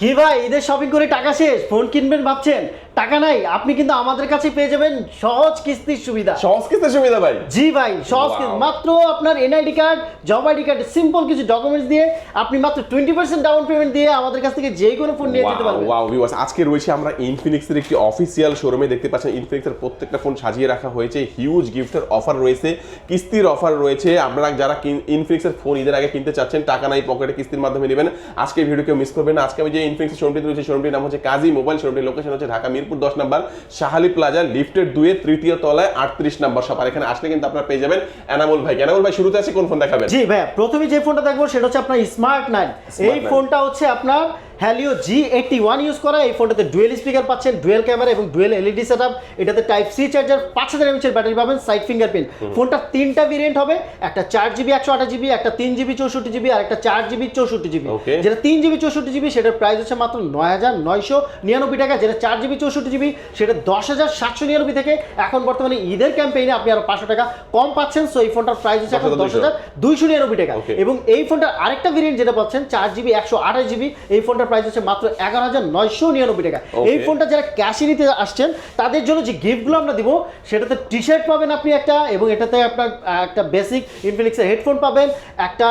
কি ভাই ঈদের শপিং করে টাকা শেষ? ফোন কিনবেন ভাবছেন? টাকা নাই আপনি কিন্তু আমাদের কাছে পেয়ে যাবেন সহজ কিস্তির সুবিধা। সহজ কিস্তির সুবিধা ভাই। জি ভাই সহজ কিস্তি। মাত্র আপনার NID card job ID card simple কিছু ডকুমেন্টস দিয়ে আপনি মাত্র টোয়েন্টি পার্সেন্ট ডাউন পেমেন্ট দিয়ে আমাদের কাছ থেকে যে কোনো ফোন নিয়ে যেতে পারবেন। ওয়াও ভিউয়ার্স আজকে রয়েছে আমরা ইনফিনিক্সের একটি অফিসিয়াল শোরুমে দেখতে পাচ্ছেন। ইনফিনিক্সের প্রত্যেকটা ফোন সাজিয়ে রাখা হয়েছে। হিউজ গিফটের অফার রয়েছে কিস্তির অফার রয়েছে। আপনারা যারা ইনফিনিক্সের ফোন ঈদের আগে কিনতে চাচ্ছেন টাকা নাই পকেটে কিস্তির মাধ্যমে নেবেন। আজকে ভিডিও কেউ মিস করবেন না। আজকে আমি যে ইনফিনিক্স শোরুমটি রয়েছে শোরুমটির নাম হচ্ছে কাজী মোবাইল শোরুমটির লোকেশন হচ্ছে ঢাকা মিরপুর দশ নাম্বার শাহালি প্লাজা লিফটের দুয়ে তৃতীয় তলায় আটত্রিশ নাম্বার আর এখানে আসলে কিন্তু আপনার পেয়ে যাবেন এনামুল ভাই এনামুল ভাই শুরুতে আছে কোন ফোন দেখাবেন? জি ভাই প্রথমে যে ফোনটা দেখব সেটা হচ্ছে আপনার স্মার্ট নাইন এই ফোনটা হচ্ছে আপনার Helio G eighty one use করা এই ফোনটাতে ডুয়েল স্পিকার পাচ্ছেন ডুয়েল ক্যামেরা এবং ডুয়েল এলইডি সেট আপ এটাতে টাইপ সি চার্জার পাঁচ হাজার এমএচের ব্যাটারি পাবেন সাইড ফিঙ্গারপ্রিন্ট ফোনটা তিনটা ভেরিয়েন্ট হবে একটা চার জিবি একশো আঠাশ জিবি একটা তিন জিবি চৌষট্টি জিবি আর একটা চার জিবি চৌষট্টি জিবি. যেটা তিন জিবি চৌষট্টি জিবি সেটার প্রাইস হচ্ছে মাত্র নয় হাজার নয়শো নিরানব্বই টাকা। যেটা চার জিবি চৌষট্টি জিবি সেটা দশ হাজার সাতশো নিরানব্বই থেকে এখন বর্তমানে ঈদের ক্যাম্পেইনে আপনি আরও পাঁচশো টাকা কম পাচ্ছেন সো এই ফোনটার প্রাইস হচ্ছে এখন দশ হাজার দুইশো। নিরানব্বই টাকা। এবং এই ফোনটার আরেকটা ভেরিয়েন্ট যেটা পাচ্ছেন চার জিবি একশো আঠাশ জিবি এই ফোনটার প্রাইস হচ্ছে মাত্র এগারো হাজার নয়শো নিরানব্বই টাকা। এই ফোনটা যারা ক্যাশে নিতে আসছেন তাদের জন্য যে গিফটগুলো আমরা দিব সেটাতে টি শার্ট পাবেন আপনি একটা এবং এটাতে আপনার একটা বেসিক ইনফিনিক্সের হেডফোন পাবেন একটা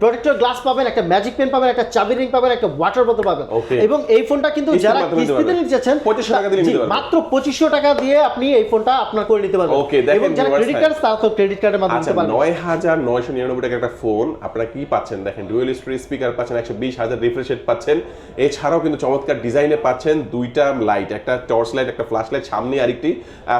প্রোটেক্টর গ্লাস পাবেন একটা ম্যাজিক পেন পাবেন একটা চাবি রিং পাবেন একটা ওয়াটার বোতল পাবেন। এবং এই ফোনটা কিন্তু যারা কিস্তিতে নিতে চাচ্ছেন 2500 টাকা দিয়ে জি, নিতে পারবেন। মাত্র পঁচিশশো টাকা দিয়ে আপনি এই ফোনটা আপনার করে নিতে পারবেন। এবং যারা ক্রেডিট কার্ড তারা তো ক্রেডিট কার্ডের মাধ্যমে আচ্ছা নিতে পারবেন। নয় হাজার নয়শো নিরানব্বই টাকা একটা ফোন আপনারা কি পাচ্ছেন? দেখেন ডুয়েল স্টোরি স্পিকার পাচ্ছেন একশো বিশ হাজার রিফ্রেশ পাচ্ছেন। এছাড়াও কিন্তু চমৎকার ডিজাইনে পাচ্ছেন দুইটা লাইট একটা টর্চ লাইট একটা ফ্ল্যাশ লাইট সামনে আরেকটি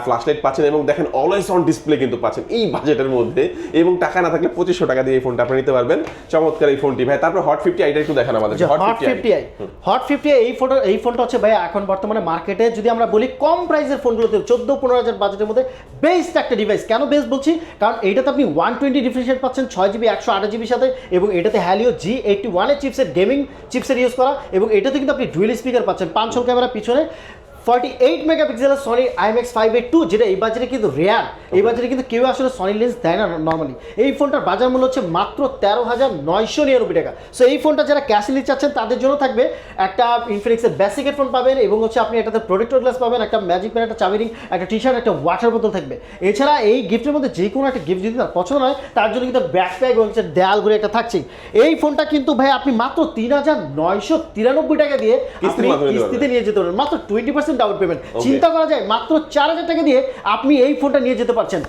ফ্ল্যাশ লাইট পাচ্ছেন এবং দেখেন অলওয়েজ অন ডিসপ্লে কিন্তু পাচ্ছেন এই বাজেটের মধ্যে এবং টাকা না থাকলে পঁচিশশো টাকা দিয়ে এই ফোনটা আপনি নিতে পারবেন। চমৎকার এই ফোনটি ভাই তারপর হট ফিফটি আইটা একটু দেখান আমাদের hot fifty I hot fifty এই ফোটো এই ফোনটা হচ্ছে ভাই এখন বর্তমানে মার্কেটে যদি আমরা বলি কম প্রাইসের ফোনগুলোতে চোদ্দ পনেরো হাজার বাজেটের মধ্যে বেস্ট একটা ডিভাইস কেন বেস্ট বলছি? কারণ এইটাতে আপনি ওয়ান টোয়েন্টি ডিফারেন্সিয়েট পাচ্ছেন ছয় জিবি একশো আঠাশ জিবির সাথে এবং এটাতে হ্যালিও জি এইটটি ওয়ানের চিপসের গেমিং চিপসের ইউজ করা। এবং এটাতে কিন্তু আপনি ডুয়েল স্পিকার পাচ্ছেন। পাঁচশো ক্যামেরা পিছনে। ফর্টি এইট মেগাপিক্সেলের Sony IMX five eight two যেটা এই বাজারে কিন্তু রেয়ার এই বাজারে কিন্তু কেউ আসলে সনি লেন্স দেয় না নর্মালি এই ফোনটার বাজার মূল্য হচ্ছে মাত্র তেরো হাজার নয়শো নিরানব্বই টাকা। সো এই ফোনটা যারা ক্যাশ নিতে চাচ্ছেন তাদের জন্য থাকবে একটা ইনফিনিক্সের বেসিক হেডফোন পাবেন এবং হচ্ছে আপনি এটাতে প্রোটেক্টর গ্লাস পাবেন একটা ম্যাজিক পেন একটা চাবিরিং একটা টি শার্ট একটা ওয়াটার বোতল থাকবে। এছাড়া এই গিফটের মধ্যে যে কোনো একটা গিফট যদি তার পছন্দ হয় তার জন্য কিন্তু ব্যাকপ্যাক এবং হচ্ছে দেয়াল ঘুরে একটা থাকছেই। এই ফোনটা কিন্তু ভাই আপনি মাত্র তিন হাজার নয়শো তিরানব্বই টাকা দিয়ে আপনি কিস্তিতে নিয়ে যেতে পারবেন। মাত্র টোয়েন্টি পার্সেন্ট ডাউন পেমেন্ট চিন্তা করা যায় মাত্র চার হাজার টাকা দিয়ে আপনি এই ফোনটা নিয়ে যেতে পারছেন।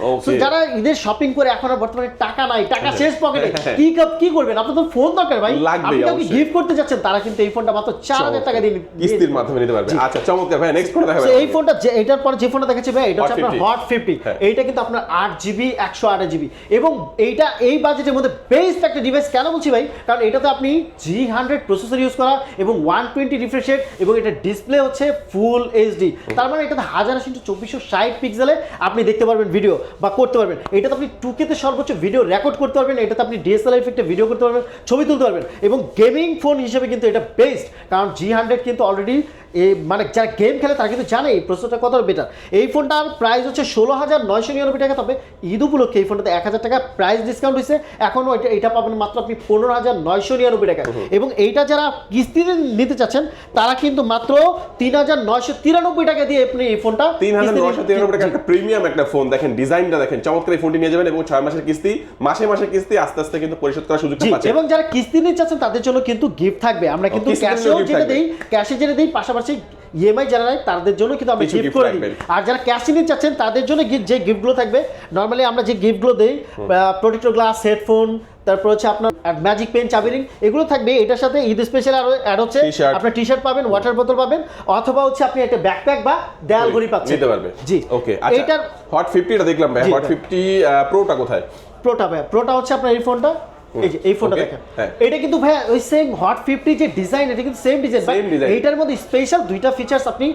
যারা ঈদের শপিং করে এখন আর বর্তমানে টাকা নাই টাকা শেষ পকেটে হ্যাঁ। কি কি করবেন? আপনার তো ফোন দরকার ভাই। আপনি কাউকে গিফট করতে যাচ্ছেন তারা কিন্তু এই ফোনটা মাত্র চার হাজার টাকা দিয়ে কিস্তির মাধ্যমে নিতে পারবেন আচ্ছা চমৎকার। ভাই নেক্সট কোনটা দেখাবেন এই ফোনটা যে এটার পর যে ফোনটা দেখাচ্ছি ভাই এটা হচ্ছে আপনার হট ফিফটি হ্যাঁ। এইটা কিন্তু আপনার আট জিবি একশো আট জিবি এবং এইটা এই বাজেটের মধ্যে বেস্ট একটা ডিভাইস কেন বলছি ভাই? কারণ এটাতে আপনি জি হান্ড্রেড প্রসেসর ইউজ করা এবং ওয়ান টোয়েন্টি রিফ্রেশ এবং এটা ডিসপ্লে হচ্ছে ফুল এইচডি তার মানে এটাতে হাজার আশি ইন্টু চব্বিশশো ষাট পিক্সেলে আপনি দেখতে পারবেন ভিডিও বা করতে পারবেন। এটাতে আপনি টুকেতে সর্বোচ্চ ভিডিও রেকর্ড করতে পারবেন, এটাতে আপনি ডিএসএলআর ইফেক্টে ভিডিও করতে পারবেন, ছবি তুলতে পারবেন এবং গেমিং ফোন হিসেবে কিন্তু এটা বেস্ট কারণ জি হান্ড্রেড কিন্তু অলরেডি এই মানে যারা গেম খেলে তারা কিন্তু জানে এই প্রসেসরটা কতটা বেটার এই ফোনটার প্রাইস হচ্ছে ষোলো হাজার নয়শো নিরানব্বই টাকা তবে ঈদ উপলক্ষে এই ফোনটাতে এক হাজার টাকা প্রাইস ডিসকাউন্ট হয়েছে। এখনও এটা এটা পাবেন মাত্র আপনি পনেরো হাজার নয়শো নিরানব্বই টাকা এবং এইটা যারা কিস্তিতে নিতে চাচ্ছেন তারা কিন্তু মাত্র তিন হাজার নয়শো তিরানব্বই টাকা দিয়ে আপনি এই ফোনটা তিন হাজার নয়শো তিরানব্বই টাকা একটা প্রিমিয়াম একটা ফোন দেখেন ডিজাইনটা দেখেন চমৎকার এই ফোনটি নিয়ে যাবেন এবং ছয় মাসের কিস্তি মাসে মাসে কিস্তি আস্তে আস্তে কিন্তু পরিশোধ করার সুযোগটা জি পাচ্ছেন। এবং যারা কিস্তি নিতে চাচ্ছেন তাদের জন্য কিন্তু গিফট থাকবে। আমরা কিন্তু ক্যাশেও যেটা দিই ক্যাশে যেটা দিই পাশাপাশি ইএমআই যারা নেয় তাদের জন্য কিন্তু আমরা গিফট করে দিই। আর যারা ক্যাশ নিতে চাচ্ছেন তাদের জন্য যে গিফটগুলো থাকবে নর্মালি আমরা যে গিফটগুলো দিই প্রোটেক্টর গ্লাস হেডফোন তারপর হচ্ছে আপনার ম্যাজিক পেন চাবিরিং এগুলো থাকবে। এটার সাথে ঈদ স্পেশাল আরও অ্যাড হচ্ছে। আপনার টি শার্ট পাবেন ওয়াটার বোতল পাবেন অথবা হচ্ছে আপনি একটা ব্যাকপ্যাক বা দেয়াল ঘড়ি পাচ্ছেন। নিতে পারবে। জি। ওকে আচ্ছা এটার হট ফিফটিটা দেখলাম ভাই। হট ভাই। ফিফটি প্রোটা কোথায়? প্রোটা ভাই। প্রোটা হচ্ছে আপনার এই ফোনটা এই যে এই ফোনটা দেখেন। হ্যাঁ। এটা কিন্তু ভাই ওই সেম হট ফিফটি যে ডিজাইন এটা কিন্তু সেম ডিজাইন এইটার মধ্যে স্পেশাল দুইটা ফিচার্স আপনি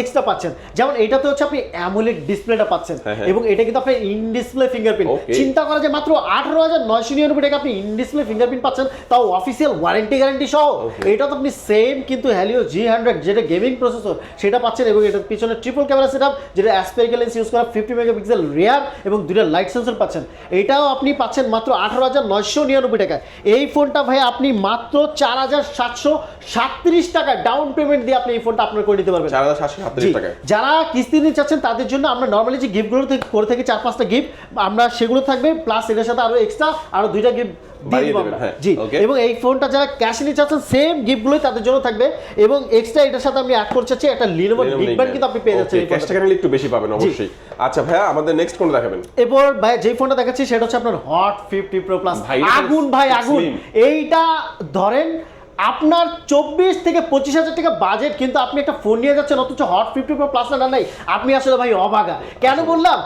এক্সট্রা পাচ্ছেন। যেমন এটাতে হচ্ছে আপনি অ্যামুলেট ডিসপ্লেটা পাচ্ছেন। হ্যাঁ, হ্যাঁ। এবং এটা কিন্তু আপনি ইন ডিসপ্লে ফিঙ্গারপ্রিন্ট চিন্তা করা যায় মাত্র আঠারো হাজার নয়শো নিরানব্বই টাকা আপনি ইন ডিসপ্লে ফিঙ্গারপ্রিন্ট পাচ্ছেন তাও অফিসিয়াল ওয়ারেন্টি গ্যারান্টি সহ। এটা তো আপনি সেম কিন্তু হ্যালিও জি হান্ড্রেড যেটা গেমিং প্রসেসর সেটা পাচ্ছেন এবং এটার পিছনে ট্রিপল ক্যামেরা সেট যেটা অ্যাসপেরিক্যাল লেন্স ইউজ করা ফিফটি মেগাপিক্সেল রেয়ার এবং দুইটা লাইট সেন্সর পাচ্ছেন। এটাও আপনি পাচ্ছেন মাত্র আঠারো হাজার নয়শো নিরানব্বই টাকা এই ফোনটা ভাই আপনি মাত্র চার হাজার সাতশো সাতত্রিশ টাকা ডাউন পেমেন্ট দিয়ে আপনি এই ফোনটা আপনার করে নিতে পারবেন। চার হাজার সাতশো সাতত্রিশ টাকা যারা কিস্তি নিতে চাচ্ছেন তাদের জন্য আমরা নর্মালি যে গিফটগুলো করে থাকি চার পাঁচটা গিফট আমরা সেগুলো থাকবে প্লাস এটার সাথে আরও এক্সট্রা আরও দুইটা গিফট হ্যাঁ, জি এবং এই ফোনটা যারা ক্যাশ নিতে চাচ্ছেন সেম গিফটগুলোই তাদের জন্য থাকবে। এবং এক্সট্রা এটার সাথে আমি অ্যাড করতে চাচ্ছি একটা লিনোভো কিন্তু আপনি পেয়ে যাচ্ছেন এই ক্যাশ টাকা নিলে একটু বেশি পাবেন? অবশ্যই। আচ্ছা ভাইয়া আমাদের নেক্সট কোনটা দেখাবেন। এরপর ভাই যে ফোনটা দেখাচ্ছি সেটা হচ্ছে আপনার হট ফিফটি প্রো প্লাস আগুন ভাই আগুন। এইটা ধরেন আপনার চব্বিশ থেকে পঁচিশ হাজার টাকা বাজেট কিন্তু আপনি একটা ফোন নিয়ে যাচ্ছেন অথচ হট ফিফটি প্রো প্লাস না নাই। আপনি আসলে ভাই অবাগা। কেন বললাম?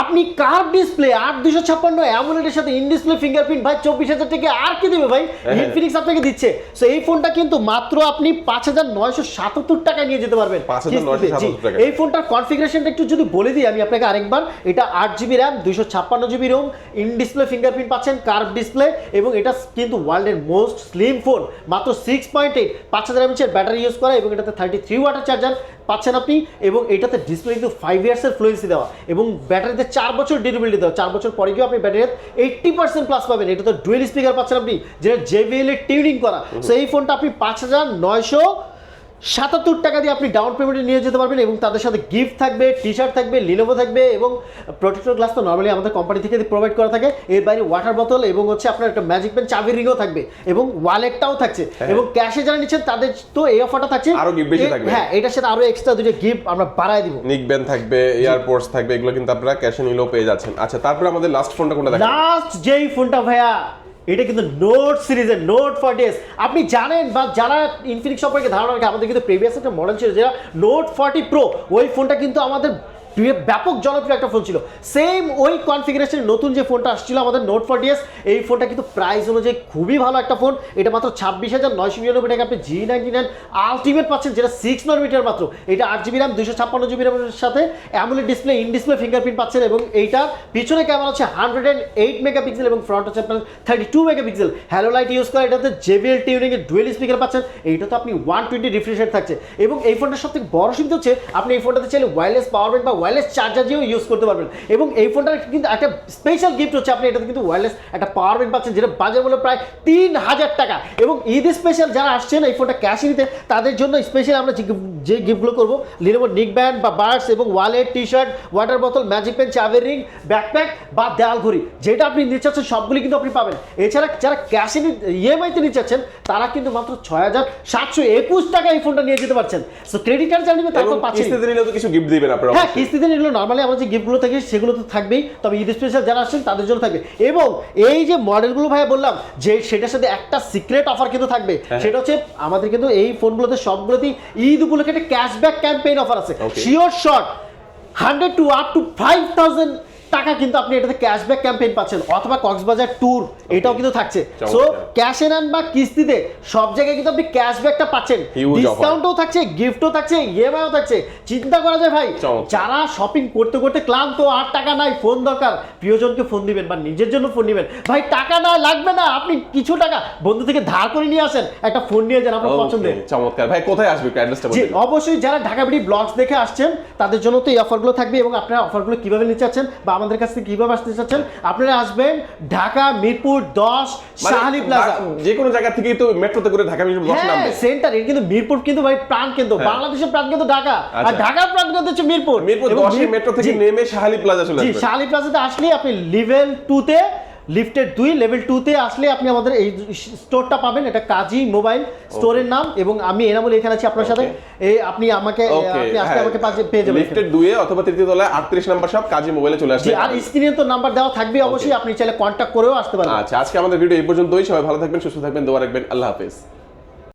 আপনি কার ডিসপ্লে আট দুশো ছাপ্পান্ন অ্যামোলেডের সাথে ইন ডিসপ্লে ফিঙ্গারপ্রিন্ট ভাই চব্বিশ হাজার থেকে আর কি দেবে ভাই? হ্যাঁ। ইনফিনিক্স আপনাকে দিচ্ছে। সো এই ফোনটা কিন্তু মাত্র আপনি পাঁচ হাজার নয়শো সাতাত্তর টাকায় নিয়ে যেতে পারবেন। 5,977 কিস্তিতে, জি। টাকা। এই ফোনটার কনফিগারেশনটা একটু যদি বলে দিই আমি আপনাকে আরেকবার। এটা আট জিবি র্যাম দুশো ছাপ্পান্ন GB ROM in display fingerprint পাচ্ছেন কার্ভ ডিসপ্লে এবং এটা কিন্তু ওয়ার্ল্ডের মোস্ট স্লিম ফোন মাত্র সিক্স পয়েন্ট এইট পাঁচ হাজার এমএচের ব্যাটারি ইউজ করা এবং এটাতে থার্টি থ্রি ওয়াটার চার্জার পাচ্ছেন আপনি এবং এটাতে ডিসপ্লে কিন্তু ফাইভ ইয়ার্সের ফ্লুয়েন্সি দেওয়া এবং ব্যাটারিতে চার বছর ডিউরেবিলিটি দেওয়া চার বছর পরে গিয়ে আপনি ব্যাটারি এইট্টি পার্সেন্ট প্লাস পাবেন। এটা তো ডুয়েল স্পিকার পাচ্ছেন আপনি যেটা জেবিএল এর টিউনিং করা। সো এই ফোনটা আপনি পাঁচ হাজার নয়শো সাতাত্তর টাকা দিয়ে আপনি ডাউন পেমেন্টে নিয়ে যেতে পারবেন এবং তাদের সাথে গিফট থাকবে টি শার্ট থাকবে লিনোভো থাকবে এবং প্রোটেক্টর গ্লাস তো নর্মালি আমাদের কোম্পানি থেকে প্রোভাইড করা থাকে। এর বাইরে ওয়াটার বোতল এবং হচ্ছে আপনার একটা ম্যাজিক পেন চাবি রিংও থাকবে এবং ওয়ালেটটাও থাকছে। এবং ক্যাশে যারা নিচ্ছেন তাদের তো এই অফারটা থাকছে। আরও gift বেশি থাকবে। হ্যাঁ এটার সাথে আরও এক্সট্রা দুটো গিফট আমরা বাড়ায় দিব। নিক ব্যান্ড থাকবে এয়ারপোর্টস থাকবে এগুলো কিন্তু আপনারা ক্যাশে নিলেও পেয়ে যাচ্ছেন। আচ্ছা তারপরে আমাদের লাস্ট ফোনটা কোনটা লাস্ট যেই ফোনটা ভাইয়া এটা কিন্তু নোট সিরিজের নোট ফর্টি এস আপনি জানেন বা যারা ইনফিনিক্স সম্পর্কে ধারণা রাখে, আমাদের কিন্তু প্রিভিয়াস একটা মডেল ছিল যেটা নোট ফর্টি প্রো ওই ফোনটা কিন্তু আমাদের ব্যাপক জনপ্রিয় একটা ফোন ছিল। সেম ওই কনফিগারেশনের নতুন যে ফোনটা আসছিল আমাদের নোট ফর্টি এস এই ফোনটা কিন্তু প্রাইস অনুযায়ী খুবই ভালো একটা ফোন এটা মাত্র ছাব্বিশ হাজার নয়শো নিরানব্বই টাকা আপনি জি নাইনটি নাইন আলটিমেট পাচ্ছেন, যেটা সিক্স নমিটার মাত্র। এটা আট জিবি র্যাম দুশো ছাপ্পান্ন জিবি র্যামের সাথে amoled display in display fingerprint পাচ্ছেন এবং এইটার পিছনে ক্যামেরা হচ্ছে হান্ড্রেড অ্যান্ড এইট মেগাপিক্সেল এবং ফ্রন্ট হচ্ছে আপনার thirty two megapixel halo light use করে এটাতে জেবিএল টিউনিং এর ডুয়েল স্পিকার পাচ্ছেন। এইটা তো আপনি ওয়ান টোয়েন্টি রিফ্রেশার থাকছে। এবং এই ফোনটার সব থেকে বড় সুবিধা হচ্ছে, আপনি এই ফোনটাতে চাইলে ওয়্যারলেস পাওয়ার ব্যাংক বা ওয়্যারলেস চার্জার দিয়েও ইউজ করতে পারবেন। এবং এই ফোনটার কিন্তু একটা স্পেশাল গিফট হচ্ছে আপনি এটাতে কিন্তু ওয়্যারলেস একটা পাওয়ার ব্যাংক পাচ্ছেন যেটা বাজার মূল্য প্রায় তিন হাজার টাকা। এবং ঈদ স্পেশাল যারা আসছেন এই ফোনটা ক্যাশ নিতে তাদের জন্য স্পেশাল আমরা যে গিফটগুলো করব লিনোভো নিক ব্যান্ড বা বার্ডস এবং ওয়ালেট টি শার্ট ওয়াটার বোতল ম্যাজিক পেন চাবের রিং ব্যাকপ্যাক বা দেয়াল ঘড়ি যেটা আপনি নিতে চাচ্ছেন সবগুলি কিন্তু আপনি পাবেন। এছাড়া যারা ক্যাশে ইএমআইতে নিতে চাচ্ছেন তারা কিন্তু মাত্র ছয় হাজার সাতশো একুশ টাকা এই ফোনটা নিয়ে যেতে পারছেন। সো ক্রেডিট কার্ড জানিয়ে তারপর পাচ্ছেন কিস্তিতে নিলেও তো কিছু গিফট দিবেন আপনারা হ্যাঁ অবশ্যই। কিস্তিতে এগুলো নর্মালি আমরা যে গিফটগুলো থাকে সেগুলো তো থাকবেই। তবে ঈদ স্পেশাল যারা আসছেন তাদের জন্য থাকবে। এবং এই যে মডেলগুলো ভাই বললাম যে সেটার সাথে একটা সিক্রেট অফার কিন্তু থাকবে। হ্যাঁ। সেটা হচ্ছে আমাদের কিন্তু এই ফোনগুলোতে সবগুলোতেই ঈদ উপলক্ষে একটা ক্যাশব্যাক ক্যাম্পেইন অফার আছে। Sure shot hundred to up to five thousand টাকা কিন্তু আপনি এটাতে ক্যাশব্যাক ক্যাম্পেইন পাচ্ছেন অথবা কক্সবাজার ট্যুর এটাও কিন্তু থাকছে। সো ক্যাশে নেন বা কিস্তিতে সব জায়গায় কিন্তু আপনি ক্যাশব্যাকটা পাচ্ছেন। ডিসকাউন্টও থাকছে গিফটও থাকছে ইএমআইও থাকছে। চিন্তা করা যায় ভাই যারা শপিং করতে করতে ক্লান্ত আর টাকা নাই ফোন দরকার প্রিয়জনকে ফোন দিবেন বা নিজের জন্য ফোন দিবেন। ভাই টাকা না লাগবে না আপনি কিছু টাকা বন্ধু থেকে ধার করে নিয়ে আসেন একটা ফোন নিয়ে যান আপনার পছন্দের। চমৎকার। ভাই কোথায় আসবে অ্যাড্রেসটা বলুন অবশ্যই যারা ঢাকা বিডি ব্লগস দেখে আসছেন তাদের জন্য তো এই অফারগুলো থাকবে এবং আপনারা অফারগুলো কীভাবে নিতে চাচ্ছেন বা আমাদের কাছে কীভাবে আসতে চাচ্ছেন? আপনারা আসবেন ঢাকা মিরপুর দশ শাহালি প্লাজা। যে কোনো জায়গা থেকে তো মেট্রোতে করে ঢাকা মিরপুর হ্যাঁ সেন্টার এটা কিন্তু মিরপুর কিন্তু ভাই প্রাণ কিন্তু হ্যাঁ। বাংলাদেশের প্রাণ কিন্তু ঢাকা। আর আচ্ছা। ঢাকার প্রাণ কিন্তু হচ্ছে মিরপুর। মিরপুর দশে মেট্রো থেকে নেমে শাহালি প্লাজা চলে শাহালি প্লাজাতে আসলে আপনি লেভেল টুতে লিফটের দুই লেভেল টুতে আসলে আপনি আমাদের এই স্টোরটা পাবেন। এটা কাজী মোবাইল স্টোরের নাম এবং আমি এনামুল এখানে আছি আপনার সাথে। এই আপনি আমাকে আপনি আসলে আমাকে পাজে- পেয়ে যাবেন। লিফটের দুয়ে অথবা তৃতীয় তলায় আটত্রিশ নাম্বার সব কাজী মোবাইলে চলে আসবে আর স্ক্রিনে তো নাম্বার দেওয়া থাকবে অবশ্যই আপনি চাইলে কন্টাক্ট করেও আসতে পারেন। আচ্ছা আজকে আমাদের ভিডিও এই পর্যন্তই। সবাই ভালো থাকবেন সুস্থ থাকবেন দোয়া রাখবেন। আল্লাহ হাফেজ।